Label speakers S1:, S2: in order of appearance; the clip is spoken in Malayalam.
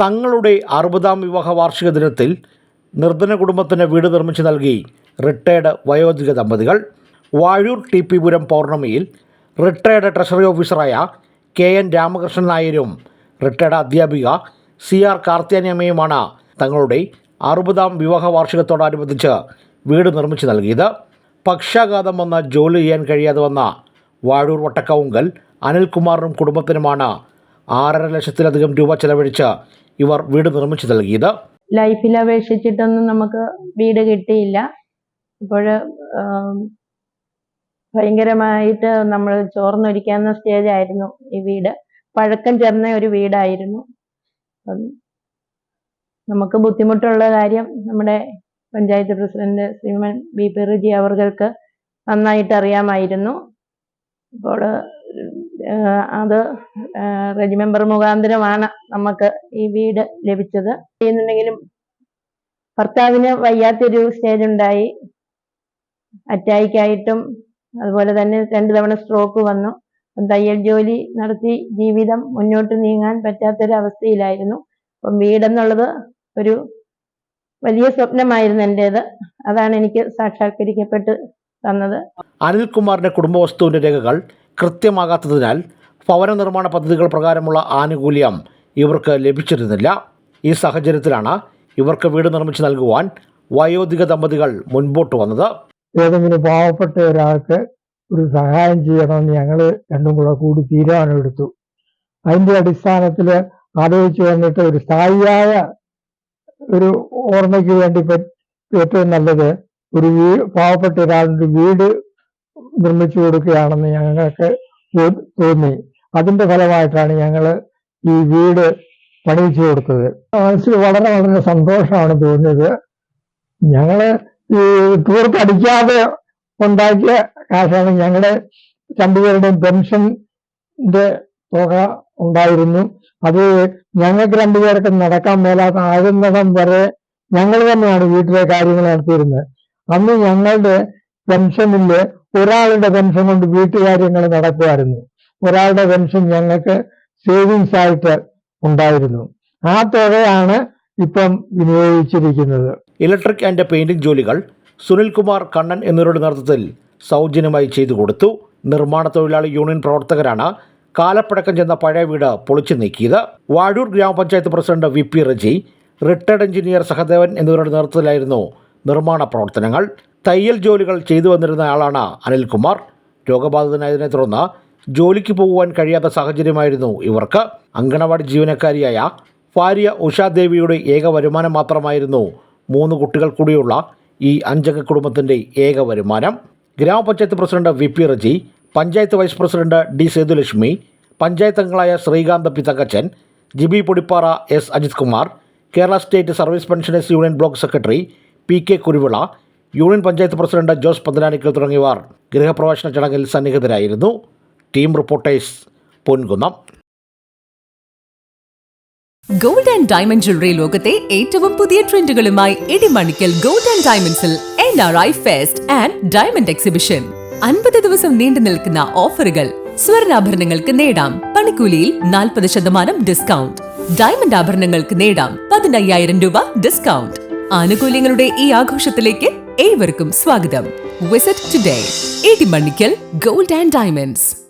S1: തങ്ങളുടെ അറുപതാം വിവാഹ വാർഷിക ദിനത്തിൽ നിർധന കുടുംബത്തിന് വീട് നിർമ്മിച്ചു നൽകി റിട്ടയർഡ് വയോധിക ദമ്പതികൾ വാഴൂർ ടി പി പുരം പൗർണമിയിൽ റിട്ടയർഡ് ട്രഷറി ഓഫീസറായ കെ എൻ രാമകൃഷ്ണൻ നായരും റിട്ടയർഡ് അധ്യാപിക സി ആർ കാർത്തിയാനിയമ്മയുമാണ് തങ്ങളുടെ അറുപതാം വിവാഹ വാർഷികത്തോടനുബന്ധിച്ച് വീട് നിർമ്മിച്ചു നൽകിയത്. പക്ഷാഘാതം വന്ന ജോലി ചെയ്യാൻ കഴിയാതെ വന്ന വാഴൂർ വട്ടക്കവുങ്കൽ അനിൽകുമാറിനും കുടുംബത്തിനുമാണ് ആറര ലക്ഷത്തിലധികം രൂപ ചെലവഴിച്ച് ഇവർ വീട് നിർമ്മിച്ചു നൽകിയത്.
S2: ലൈഫിൽ അപേക്ഷിച്ചിട്ടൊന്നും നമുക്ക് വീട് കിട്ടിയില്ല. ഇപ്പോൾ ഭയങ്കരമായിട്ട് നമ്മൾ ചോർന്നൊരിക്കാവുന്ന സ്റ്റേജ് ആയിരുന്നു ഈ വീട്. പഴക്കം ചേർന്ന ഒരു വീടായിരുന്നു. നമുക്ക് ബുദ്ധിമുട്ടുള്ള കാര്യം നമ്മുടെ panchayat president Shriman B P Riji അവർക്ക് നന്നായിട്ട് അറിയാമായിരുന്നു. അപ്പോൾ അത് റെജി മെമ്പർ മുഖാന്തരമാണ് നമുക്ക് ഈ വീട് ലഭിച്ചത്. ചെയ്യുന്നുണ്ടെങ്കിലും ഭർത്താവിന് വയ്യാത്തൊരു സ്റ്റേജ് ഉണ്ടായി. അറ്റായിക്കായിട്ടും അതുപോലെ തന്നെ രണ്ടു തവണ സ്ട്രോക്ക് വന്നു. തയ്യൽ ജോലി നടത്തി ജീവിതം മുന്നോട്ട് നീങ്ങാൻ പറ്റാത്തൊരവസ്ഥയിലായിരുന്നു. അപ്പം വീടെന്നുള്ളത് ഒരു വലിയ സ്വപ്നമായിരുന്നു എന്റേത് അതാണ് എനിക്ക് സാക്ഷാത്കരിക്കപ്പെട്ട് തന്നത്.
S1: അനിൽകുമാറിന്റെ കുടുംബ വസ്തുവിന്റെ രേഖകൾ കൃത്യമാകാത്തതിനാൽ ഭവന നിർമ്മാണ പദ്ധതികൾ പ്രകാരമുള്ള ആനുകൂല്യം ഇവർക്ക് ലഭിച്ചിരുന്നില്ല. ഈ സാഹചര്യത്തിലാണ് ഇവർക്ക് വീട് നിർമ്മിച്ചു നൽകുവാൻ വയോധിക ദമ്പതികൾ മുൻപോട്ട് വന്നത്.
S3: ഏതെങ്കിലും പാവപ്പെട്ട ഒരാൾക്ക് ഒരു സഹായം ചെയ്യണമെന്ന് ഞങ്ങൾ രണ്ടും കൂടെ കൂടി തീരുമാനമെടുത്തു. അതിന്റെ അടിസ്ഥാനത്തിൽ ആലോചിച്ച് വന്നിട്ട് ഒരു സ്ഥായിയായ ഒരു ഓർമ്മയ്ക്ക് വേണ്ടി ഏറ്റവും നല്ലത് ഒരു പാവപ്പെട്ട ഒരാളുടെ വീട് നിർമ്മിച്ചു കൊടുക്കുകയാണെന്ന് ഞങ്ങൾക്ക് തോന്നി. അതിന്റെ ഫലമായിട്ടാണ് ഞങ്ങൾ ഈ വീട് പണിയിച്ചു കൊടുത്തത്. മനസ്സിൽ വളരെ വളരെ സന്തോഷമാണ് തോന്നിയത്. ഞങ്ങൾ ഈ തീർത്തടിക്കാതെ ഉണ്ടാക്കിയ കാശാണ് ഞങ്ങളുടെ രണ്ടുപേരുടെയും പെൻഷന്റെ തുക ഉണ്ടായിരുന്നു. അത് ഞങ്ങൾക്ക് രണ്ടുപേർക്കും നടക്കാൻ മേലാത്ത ആകുന്നിടം വരെ ഞങ്ങൾ തന്നെയാണ് വീട്ടിലെ കാര്യങ്ങൾ നടത്തിയിരുന്നത്. അന്ന് ഞങ്ങളുടെ പെൻഷനിൽ ഒരാളുടെ പെൻഷൻ കൊണ്ട് വീട്ടുകാര്യങ്ങൾ നടക്കുമായിരുന്നു. ഒരാളുടെ പെൻഷൻ ഞങ്ങൾക്ക് സേവിങ്സ് ആയിട്ട് ഉണ്ടായിരുന്നു. ആ തുകയാണ് ഇപ്പം വിനിയോഗിച്ചിരിക്കുന്നത്.
S1: ഇലക്ട്രിക് ആൻഡ് പെയിന്റിംഗ് ജോലികൾ സുനിൽകുമാർ കണ്ണൻ എന്നിവരുടെ നേതൃത്വത്തിൽ സൗജന്യമായി ചെയ്തു കൊടുത്തു. നിർമ്മാണ തൊഴിലാളി യൂണിയൻ പ്രവർത്തകരാണ് കാലപ്പഴക്കം ചെന്ന പഴയ വീട് പൊളിച്ചു നീക്കിയത്. വാഴൂർ ഗ്രാമപഞ്ചായത്ത് president V P Reji retired engineer Sahadevan എന്നിവരുടെ നേതൃത്വത്തിലായിരുന്നു നിർമ്മാണ പ്രവർത്തനങ്ങൾ. തയ്യൽ ജോലികൾ ചെയ്തു വന്നിരുന്ന ആളാണ് അനിൽകുമാർ. രോഗബാധിതനായതിനെ തുടർന്ന് ജോലിക്ക് പോകുവാൻ കഴിയാത്ത സാഹചര്യമായിരുന്നു ഇവർക്ക്. അങ്കണവാടി ജീവനക്കാരിയായ ഭാര്യ ഉഷാദേവിയുടെ ഏക വരുമാനം മാത്രമായിരുന്നു മൂന്ന് കുട്ടികൾ കൂടിയുള്ള ഈ അഞ്ചംഗ കുടുംബത്തിന്റെ ഏക വരുമാനം. ഗ്രാമപഞ്ചായത്ത് president V P Reji panchayat vice president D Sethulakshmi panchayat അംഗങ്ങളായ Sreekantha P Thankachan Jibi Podippara S Ajith Kumar Kerala state service pensioners union block secretary P K Kuruvila union panchayat president Jose Panthalanickal തുടങ്ങിയവർ ഗൃഹപ്രവേശന ചടങ്ങിൽ സന്നിഹിതരായിരുന്നു. Team reporters Ponkunnam.
S4: Gold and diamond jewellery ലോകത്തെ ഏറ്റവും പുതിയ ട്രെൻഡുകളുമായി ഇടിമണിക്കൽ ഗോൾഡ് ആൻഡ് ഡയമണ്ട്സിൽ N R I fest and diamond exhibition അൻപത് ദിവസം നീണ്ടു നിൽക്കുന്ന ഓഫറുകൾ സ്വർണാഭരണങ്ങൾക്ക് നേടാം. പണിക്കൂലിയിൽ നാൽപ്പത് ശതമാനം ഡിസ്കൗണ്ട് ഡയമണ്ട് ആഭരണങ്ങൾക്ക് നേടാം പതിനയ്യായിരം രൂപ ഡിസ്കൗണ്ട് ആനുകൂല്യങ്ങളുടെ ഈ ആഘോഷത്തിലേക്ക് ഏവർക്കും സ്വാഗതം. Visit today Idimannickal gold and diamonds.